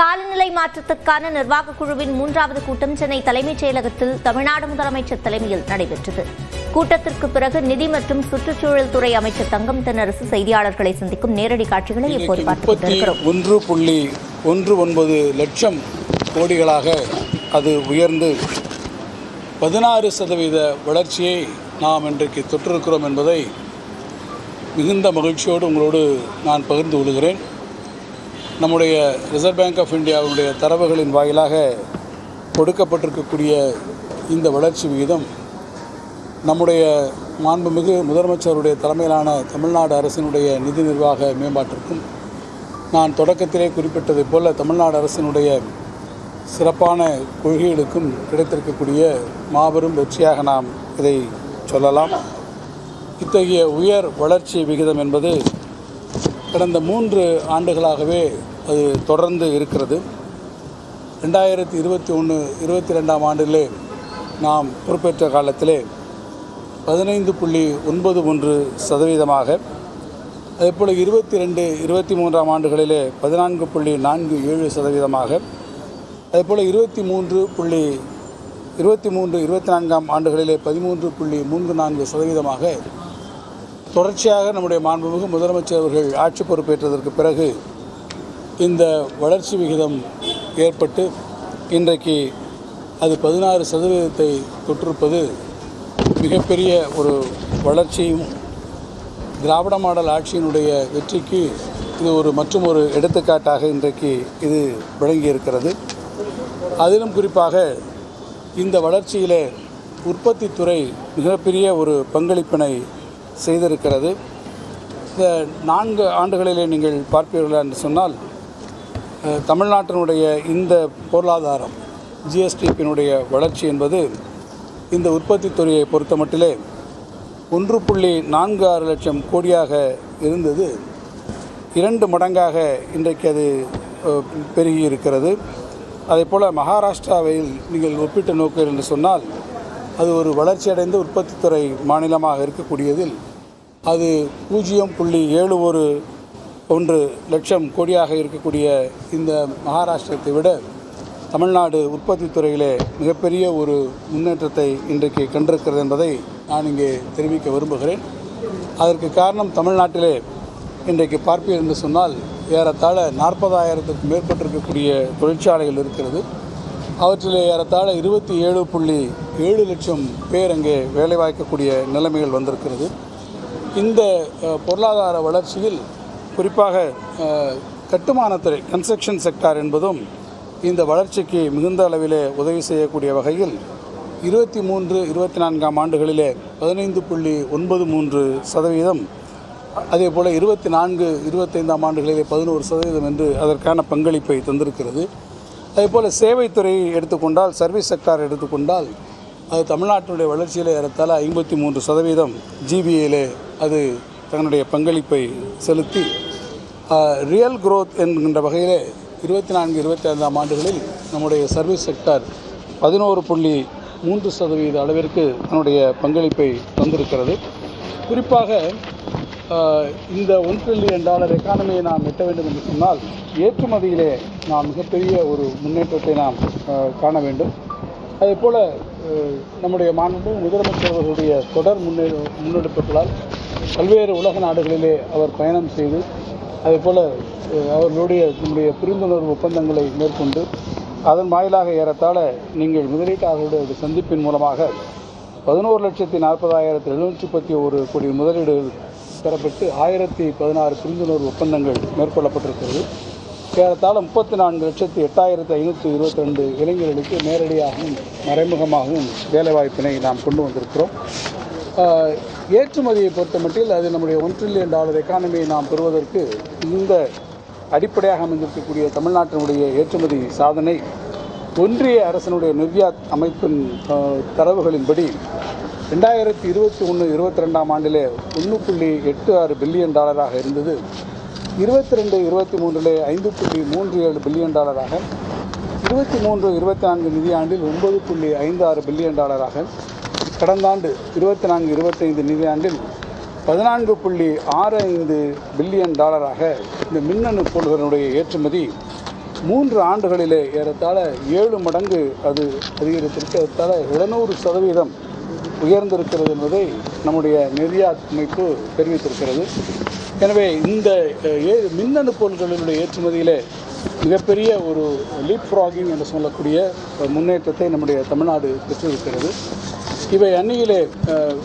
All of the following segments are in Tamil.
காலநிலை மாற்றத்துக்கான நிர்வாக குழுவின் மூன்றாவது கூட்டம் சென்னை தலைமைச் செயலகத்தில் தமிழ்நாடு முதலமைச்சர் தலைமையில் நடைபெற்றது. கூட்டத்திற்கு பிறகு நிதி மற்றும் சுற்றுச்சூழல் துறை அமைச்சர் தங்கம் தென்னரசு செய்தியாளர்களை சந்திக்கும் நேரடி காட்சிகளை இப்போது கொண்டிருக்கிறோம். ஒன்று புள்ளி ஒன்று ஒன்பது லட்சம் கோடிகளாக அது உயர்ந்து பதினாறு சதவீத வளர்ச்சியை நாம் இன்றைக்கு தொற்றிருக்கிறோம் என்பதை மிகுந்த மகிழ்ச்சியோடு உங்களோடு நான் பகிர்ந்து கொள்கிறேன். நம்முடைய ரிசர்வ் பேங்க் ஆஃப் இந்தியாவுடைய தரவுகளின் வாயிலாக கொடுக்கப்பட்டிருக்கக்கூடிய இந்த வளர்ச்சி விகிதம் நம்முடைய மாண்புமிகு முதலமைச்சருடைய தலைமையிலான தமிழ்நாடு அரசினுடைய நிதி நிர்வாக மேம்பாட்டிற்கும் நான் தொடக்கத்திலே குறிப்பிட்டதைப் போல தமிழ்நாடு அரசினுடைய சிறப்பான கொள்கைகளுக்கும் கிடைத்திருக்கக்கூடிய மாபெரும் வெற்றியாக நாம் இதை சொல்லலாம். இத்தகைய உயர் வளர்ச்சி விகிதம் என்பது கடந்த மூன்று ஆண்டுகளாகவே அது தொடர்ந்து இருக்கிறது. ரெண்டாயிரத்தி இருபத்தி ஒன்று இருபத்தி ரெண்டாம் ஆண்டிலே நாம் பொறுப்பேற்ற காலத்திலே பதினைந்து புள்ளி ஒன்பது ஒன்று சதவீதமாக அதேபோல் இருபத்தி ரெண்டு இருபத்தி மூன்றாம் ஆண்டுகளிலே பதினான்கு புள்ளி நான்கு ஏழு சதவீதமாக அதேபோல் இருபத்தி மூன்று புள்ளி இருபத்தி மூன்று இருபத்தி நான்காம் ஆண்டுகளிலே பதிமூன்று புள்ளி மூன்று நான்கு சதவீதமாக தொடர்ச்சியாக நம்முடைய மாண்புமிகு முதலமைச்சர் அவர்கள் ஆட்சி பொறுப்பேற்றதற்கு பிறகு இந்த வளர்ச்சி விகிதம் ஏற்பட்டு இன்றைக்கு அது பதினாறு சதவீதத்தை தொற்றிருப்பது மிகப்பெரிய ஒரு வளர்ச்சியும் திராவிட மாடல் ஆட்சியினுடைய வெற்றிக்கு இது ஒரு மற்றும் ஒரு எடுத்துக்காட்டாக இன்றைக்கு இது விளங்கியிருக்கிறது. அதிலும் குறிப்பாக இந்த வளர்ச்சியிலே உற்பத்தித்துறை மிகப்பெரிய ஒரு பங்களிப்பினை செய்திருக்கிறது. இந்த நான்கு ஆண்டுகளிலே நீங்கள் பார்ப்பீர்கள் என்று சொன்னால் தமிழ்நாட்டினுடைய இந்த பொருளாதாரம் ஜிஎஸ்டிபியினுடைய வளர்ச்சி என்பது இந்த உற்பத்தி துறையை பொறுத்தமட்டிலே ஒன்று புள்ளி நான்கு ஆறு லட்சம் கோடியாக இருந்தது. இரண்டு மடங்காக இன்றைக்கு அது பெருகி இருக்கிறது. அதே போல் மகாராஷ்டிராவில் நீங்கள் ஒப்பிட்டு நோக்கு என்று சொன்னால் அது ஒரு வளர்ச்சியடைந்த உற்பத்தித்துறை மாநிலமாக இருக்கக்கூடியதில் அது பூஜ்ஜியம் புள்ளி ஏழு ஒரு ஒன்று லட்சம் கோடியாக இருக்கக்கூடிய இந்த மகாராஷ்டிரத்தை விட தமிழ்நாடு உற்பத்தி துறையிலே மிகப்பெரிய ஒரு முன்னேற்றத்தை இன்றைக்கு கண்டிருக்கிறது என்பதை நான் இங்கே தெரிவிக்க விரும்புகிறேன். அதற்கு காரணம் தமிழ்நாட்டிலே இன்றைக்கு பார்ப்பீர் என்று சொன்னால் ஏறத்தாழ நாற்பதாயிரத்துக்கும் மேற்பட்டிருக்கக்கூடிய தொழிற்சாலைகள் இருக்கிறது. அவற்றிலே ஏறத்தாழ இருபத்தி ஏழு புள்ளி ஏழு லட்சம் பேர் அங்கே வேலைவாய்க்கக்கூடிய நிலைமைகள் வந்திருக்கிறது. இந்த பொருளாதார வளர்ச்சியில் குறிப்பாக கட்டுமானத்துறை கன்ஸ்ட்ரக்ஷன் செக்டார் என்பதும் இந்த வளர்ச்சிக்கு மிகுந்த அளவிலே உதவி செய்யக்கூடிய வகையில் இருபத்தி மூன்று இருபத்தி நான்காம் ஆண்டுகளிலே பதினைந்து புள்ளி ஒன்பது மூன்று சதவீதம் அதே போல் இருபத்தி நான்கு இருபத்தைந்தாம் ஆண்டுகளிலே பதினோரு சதவீதம் என்று அதற்கான பங்களிப்பை தந்திருக்கிறது. அதே போல் சேவைத்துறையை எடுத்துக்கொண்டால் சர்வீஸ் செக்டார் எடுத்துக்கொண்டால் அது தமிழ்நாட்டினுடைய வளர்ச்சியில் ஏறத்தால் ஐம்பத்தி மூன்று சதவீதம் ஜிபிஏலே அது தங்களுடைய பங்களிப்பை செலுத்தி ரியல் குரோத் என்கின்ற வகையில் இருபத்தி நான்கு இருபத்தி ஐந்தாம் ஆண்டுகளில் நம்முடைய சர்வீஸ் செக்டார் பதினோரு புள்ளி மூன்று சதவீத அளவிற்கு தன்னுடைய பங்களிப்பை தந்திருக்கிறது. குறிப்பாக இந்த ஒன் ட்ரில்லியன் டாலர் எக்கானமியை நாம் எட்ட வேண்டும் என்று சொன்னால் ஏற்றுமதியிலே நாம் மிகப்பெரிய ஒரு முன்னேற்றத்தை நாம் காண வேண்டும். அதே போல் நம்முடைய மாண்பு முதலமைச்சர் அவர்களுடைய தொடர் முன்னே முன்னெடுப்புகளால் பல்வேறு உலக நாடுகளிலே அவர் பயணம் செய்து அதே போல் அவர்களுடைய நம்முடைய புரிந்துணர்வு ஒப்பந்தங்களை மேற்கொண்டு அதன் வாயிலாக ஏறத்தாழ நீங்கள் முதலீட்டாளர்களுடைய சந்திப்பின் மூலமாக பதினோரு லட்சத்தி நாற்பதாயிரத்தி எழுநூற்றி முப்பத்தி ஒரு கோடி முதலீடுகள் பெறப்பட்டு ஆயிரத்தி பதினாறு புரிந்துணர்வு ஒப்பந்தங்கள் மேற்கொள்ளப்பட்டிருக்கிறது. ஏறத்தாழ முப்பத்தி நான்கு லட்சத்தி எட்டாயிரத்தி ஐநூற்றி இருபத்தி ரெண்டு இளைஞர்களுக்கு நேரடியாகவும் மறைமுகமாகவும் வேலைவாய்ப்பினை நாம் கொண்டு வந்திருக்கிறோம். ஏற்றுமதியை ஏற்றுமதியை பொறுத்தமட்டில் அது நம்முடைய ஒன் ட்ரில்லியன் டாலர் எக்கானமியை நாம் பெறுவதற்கு இந்த அடிப்படையாக அமைந்திருக்கக்கூடிய தமிழ்நாட்டினுடைய ஏற்றுமதி சாதனை ஒன்றிய அரசனுடைய நிர்யாத் அமைப்பின் தரவுகளின்படி ரெண்டாயிரத்தி இருபத்தி ஒன்று இருபத்தி ரெண்டாம் ஆண்டிலே ஒன்று புள்ளி எட்டு ஆறு பில்லியன் டாலராக இருந்தது. இருபத்தி ரெண்டு இருபத்தி மூன்றிலே ஐந்து புள்ளி மூன்று ஏழு பில்லியன் டாலராக இருபத்தி மூன்று இருபத்தி நான்கு நிதியாண்டில் ஒன்பது புள்ளி ஐந்து ஆறு பில்லியன் டாலராக கடந்த ஆண்டு இருபத்தி நான்கு இருபத்தைந்து நிதியாண்டில் பதினான்கு புள்ளி ஆறு ஐந்து பில்லியன் டாலராக இந்த மின்னணு பொருள்களுடைய ஏற்றுமதி மூன்று ஆண்டுகளிலே ஏறத்தாழ ஏழு மடங்கு அது அதிகரித்திருக்கு. ஏறத்தாழ இருநூறு சதவீதம் உயர்ந்திருக்கிறது என்பதை நம்முடைய நிதியா அமைப்பு தெரிவித்திருக்கிறது. எனவே இந்த ஏ மின்னணு பொருட்களினுடைய ஏற்றுமதியிலே மிகப்பெரிய ஒரு லீப் ஃப்ராகிங் என்று சொல்லக்கூடிய முன்னேற்றத்தை நம்முடைய தமிழ்நாடு பெற்றிருக்கிறது. இவை அன்னையிலே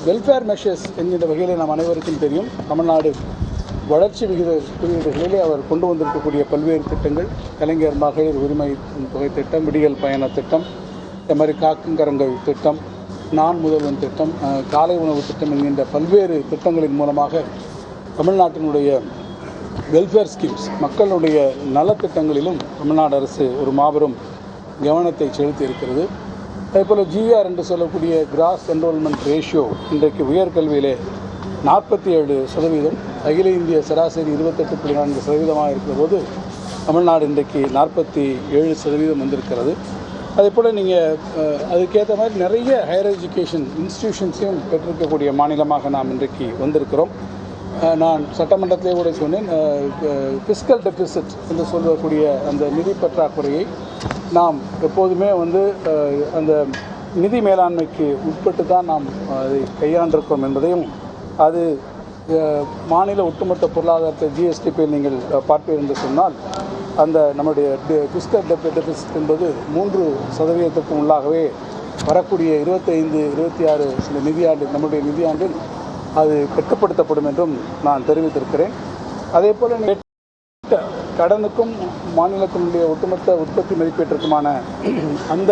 வெல்ஃபேர் மெஷர்ஸ் என்கின்ற வகையில் நாம் அனைவருக்கும் தெரியும். தமிழ்நாடு வளர்ச்சி விகித குறியீடுகளிலே அவர் கொண்டு வந்திருக்கக்கூடிய பல்வேறு திட்டங்கள். கலைஞர் மகளிர் உரிமை தொகை திட்டம் விடியல் பயண திட்டம் இந்த மாதிரி காக்குங்கரங்கள் திட்டம் நான் முதல்வன் திட்டம் காலை உணவு திட்டம் என்கின்ற பல்வேறு திட்டங்களின் மூலமாக தமிழ்நாட்டினுடைய வெல்ஃபேர் ஸ்கீம்ஸ் மக்களுடைய நலத்திட்டங்களிலும் தமிழ்நாடு அரசு ஒரு மாபெரும் கவனத்தை செலுத்தி இருக்கிறது அதேபோல் ஜிஆர் என்று சொல்லக்கூடிய கிராஸ் என்ரோல்மெண்ட் ரேஷியோ இன்றைக்கு உயர்கல்வியிலே நாற்பத்தி ஏழு சதவீதம் அகில இந்திய சராசரி இருபத்தெட்டு புள்ளி நான்கு சதவீதமாக இருக்கிற போது தமிழ்நாடு இன்றைக்கு நாற்பத்தி ஏழு சதவீதம் வந்திருக்கிறது. அதே போல் நீங்கள் அதுக்கேற்ற மாதிரி நிறைய ஹையர் எஜுகேஷன் இன்ஸ்டிடியூஷன்ஸையும் பெற்றிருக்கக்கூடிய மாநிலமாக நாம் இன்றைக்கு வந்திருக்கிறோம். நான் சட்டமன்றத்திலே கூட சொன்னேன் ஃபிஸ்கல் டெபிசிட் என்று சொல்லக்கூடிய அந்த நிதி பற்றாக்குறையை நாம் எப்போதுமே வந்து அந்த நிதி மேலாண்மைக்கு உட்பட்டு தான் நாம் அதை கையாண்டிருக்கிறோம் என்பதையும் அது மாநில ஒட்டுமொத்த பொருளாதாரத்தை ஜிஎஸ்டிபியில் நீங்கள் பார்ப்பீர்கள் என்று சொன்னால் அந்த நம்முடைய ஃபிஸ்கல் டெபிசிட் என்பது மூன்று சதவீதத்துக்கு உள்ளாகவே வரக்கூடிய இருபத்தைந்து இருபத்தி ஆறு நிதியாண்டு நம்முடைய நிதியாண்டில் அது கட்டுப்படுத்தப்படும் என்றும் நான் தெரிவித்திருக்கிறேன். அதே போல் கடனுக்கும் மாநிலத்தினுடைய ஒட்டுமொத்த உற்பத்தி மதிப்பீட்டிற்குமான அந்த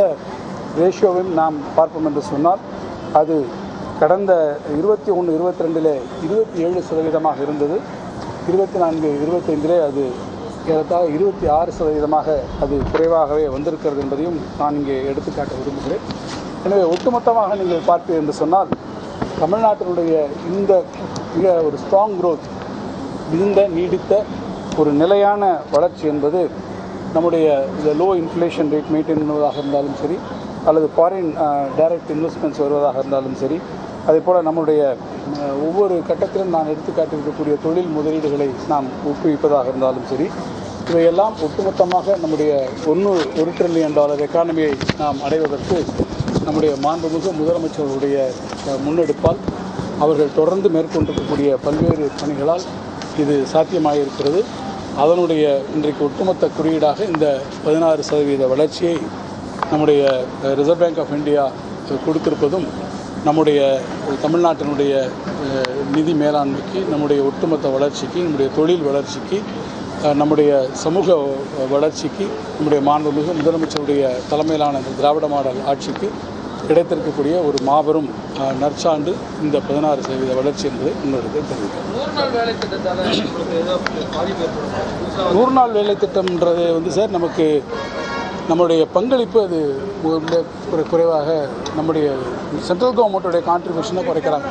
ரேஷியோவையும் நாம் பார்ப்போம் என்று சொன்னால் அது கடந்த இருபத்தி ஒன்று இருபத்தி ரெண்டிலே இருபத்தி ஏழு சதவீதமாக இருந்தது. இருபத்தி நான்கு இருபத்தைந்திலே அது ஏறத்தாழ இருபத்தி ஆறு சதவீதமாக அது குறைவாகவே வந்திருக்கிறது என்பதையும் நான் இங்கே எடுத்துக்காட்ட விரும்புகிறேன். எனவே ஒட்டுமொத்தமாக நீங்கள் பார்ப்பீர்கள் என்று சொன்னால் தமிழ்நாட்டினுடைய இந்த மிக ஒரு ஸ்ட்ராங் க்ரோத் மிகுந்த நீடித்த ஒரு நிலையான வளர்ச்சி என்பது நம்முடைய இந்த லோ இன்ஃப்ளேஷன் ரேட் மெயின்டைன் பண்ணுவதாக இருந்தாலும் சரி அல்லது ஃபாரின் டைரக்ட் இன்வெஸ்ட்மெண்ட்ஸ் வருவதாக இருந்தாலும் சரி அதே போல் நம்முடைய ஒவ்வொரு கட்டத்திலும் நான் எடுத்துக்காட்டிருக்கக்கூடிய தொழில் முதலீடுகளை நாம் ஊக்குவிப்பதாக இருந்தாலும் சரி இவையெல்லாம் ஒட்டுமொத்தமாக நம்முடைய ஒன்று ஒரு ட்ரில்லியன் டாலர் எக்கானமியை நாம் அடைவதற்கு நம்முடைய மாண்புமிகு முதலமைச்சருடைய முன்னெடுப்பால் அவர்கள் தொடர்ந்து மேற்கொண்டிருக்கக்கூடிய பல்வேறு பணிகளால் இது சாத்தியமாகியிருக்கிறது அதனுடைய இன்றைக்கு ஒட்டுமொத்த குறியீடாக இந்த பதினாறு சதவீத வளர்ச்சியை நம்முடைய ரிசர்வ் பேங்க் ஆஃப் இந்தியா கொடுத்திருப்பதும் நம்முடைய தமிழ்நாட்டினுடைய நிதி மேலாண்மைக்கு நம்முடைய ஒட்டுமொத்த வளர்ச்சிக்கு நம்முடைய தொழில் வளர்ச்சிக்கு நம்முடைய சமூக வளர்ச்சிக்கு நம்முடைய மாண்புமிகு முதலமைச்சருடைய தலைமையிலான இந்த திராவிட மாடல் ஆட்சிக்கு கிடைத்திருக்கக்கூடிய ஒரு மாபெரும் நற்சான்று இந்த பதினாறு சதவீத வளர்ச்சி என்பதை முன்னெடுக்க தெரிவிக்கிறேன் நூறு நாள் வேலை உங்களுக்கு திட்டம்ன்றது வந்து சார் நமக்கு நம்முடைய பங்களிப்பு அது குறை- குறைவாக நம்முடைய சென்ட்ரல் கவர்மெண்ட்டுடைய கான்ட்ரிபியூஷனை குறைக்கிறாங்க.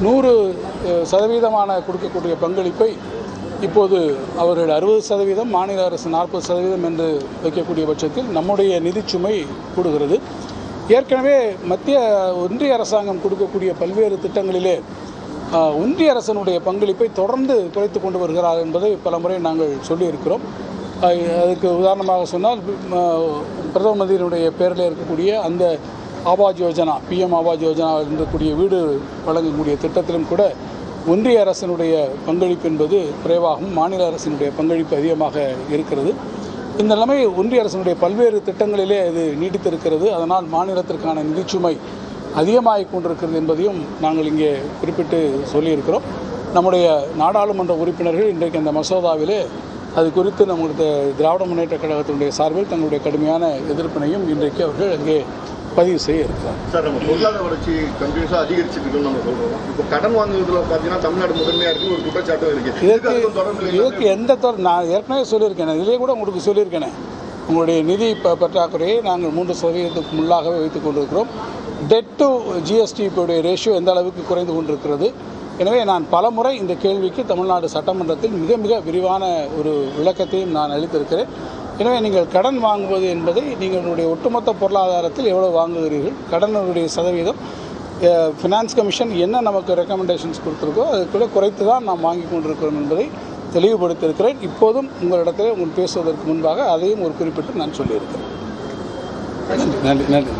நூறு சதவீதமான கொடுக்கக்கூடிய பங்களிப்பை இப்போது அவர்கள் அறுபது சதவீதம் மாநில அரசு நாற்பது சதவீதம் என்று வைக்கக்கூடிய பட்சத்தில் நம்முடைய நிதிச்சுமை கூடுகிறது. ஏற்கனவே மத்திய ஒன்றிய அரசாங்கம் கொடுக்கக்கூடிய பல்வேறு திட்டங்களிலே ஒன்றிய அரசனுடைய பங்களிப்பை தொடர்ந்து குறைத்து கொண்டு வருகிறார் என்பதை பலமுறை நாங்கள் சொல்லியிருக்கிறோம். அதுக்கு உதாரணமாக சொன்னால் பிரதம மந்திரியினுடைய பேரில் இருக்கக்கூடிய அந்த ஆவாஜ் யோஜனா பிஎம் ஆவாஜ் யோஜனா இருக்கக்கூடிய வீடு வழங்கக்கூடிய திட்டத்திலும் கூட ஒன்றிய அரசினுடைய பங்களிப்பு என்பது குறைவாகவும் மாநில அரசினுடைய பங்களிப்பு அதிகமாக இருக்கிறது. இந்த நிலைமை ஒன்றிய அரசினுடைய பல்வேறு திட்டங்களிலே அது நீடித்திருக்கிறது. அதனால் மாநிலத்திற்கான நிதிச்சுமை அதிகமாகிக் கொண்டிருக்கிறது என்பதையும் நாங்கள் இங்கே குறிப்பிட்டு சொல்லியிருக்கிறோம். நம்முடைய நாடாளுமன்ற உறுப்பினர்கள் இன்றைக்கு அந்த மசோதாவிலே அது குறித்து நம்முடைய திராவிட முன்னேற்ற கழகத்தினுடைய சார்பில் தங்களுடைய கடுமையான எதிர்ப்பினையும் இன்றைக்கு அவர்கள் அங்கே பதிவு செய்ய சார் நம்ம பொருளாதார வளர்ச்சி கண்டினியூஸாக அதிகரிச்சுட்டு இருக்குன்னு நம்ம சொல்றோம். இப்போ கடன் வாங்குறதுல பார்த்தீங்கன்னா தமிழ்நாடு முதன்மையா இருக்கு ஒரு குற்றச்சாட்டும் இருக்கு. இதற்கு. இதற்கு எந்த தொடர் நான் ஏற்கனவே சொல்லியிருக்கேன் இதிலே கூட உங்களுக்கு சொல்லியிருக்கேனே. உங்களுடைய நிதி பற்றாக்குறையை நாங்கள் மூன்று சதவீதத்துக்கு முள்ளாகவே வைத்துக் கொண்டிருக்கிறோம். டெட் டு ஜிஎஸ்டி இப்போடைய ரேஷியோ எந்த அளவுக்கு குறைந்து கொண்டிருக்கிறது? எனவே நான் பலமுறை இந்த கேள்விக்கு தமிழ்நாடு சட்டமன்றத்தில் மிக மிக விரிவான ஒரு விளக்கத்தையும் நான் அளித்திருக்கிறேன். எனவே நீங்கள் கடன் வாங்குவது என்பதை நீங்களுடைய ஒட்டுமொத்த பொருளாதாரத்தில் எவ்வளோ வாங்குகிறீர்கள்? கடனுடைய சதவீதம் ஃபினான்ஸ் கமிஷன் என்ன நமக்கு ரெக்கமெண்டேஷன்ஸ் கொடுத்துருக்கோ அது கூட குறைத்து தான் நாம் வாங்கி கொண்டிருக்கிறோம் என்பதை தெளிவுபடுத்தியிருக்கிறேன். இப்போதும் உங்களிடத்தில் உங்கள் பேசுவதற்கு முன்பாக அதையும் ஒரு குறிப்பிட்டு நான் சொல்லியிருக்கிறேன். நன்றி நன்றி நன்றி.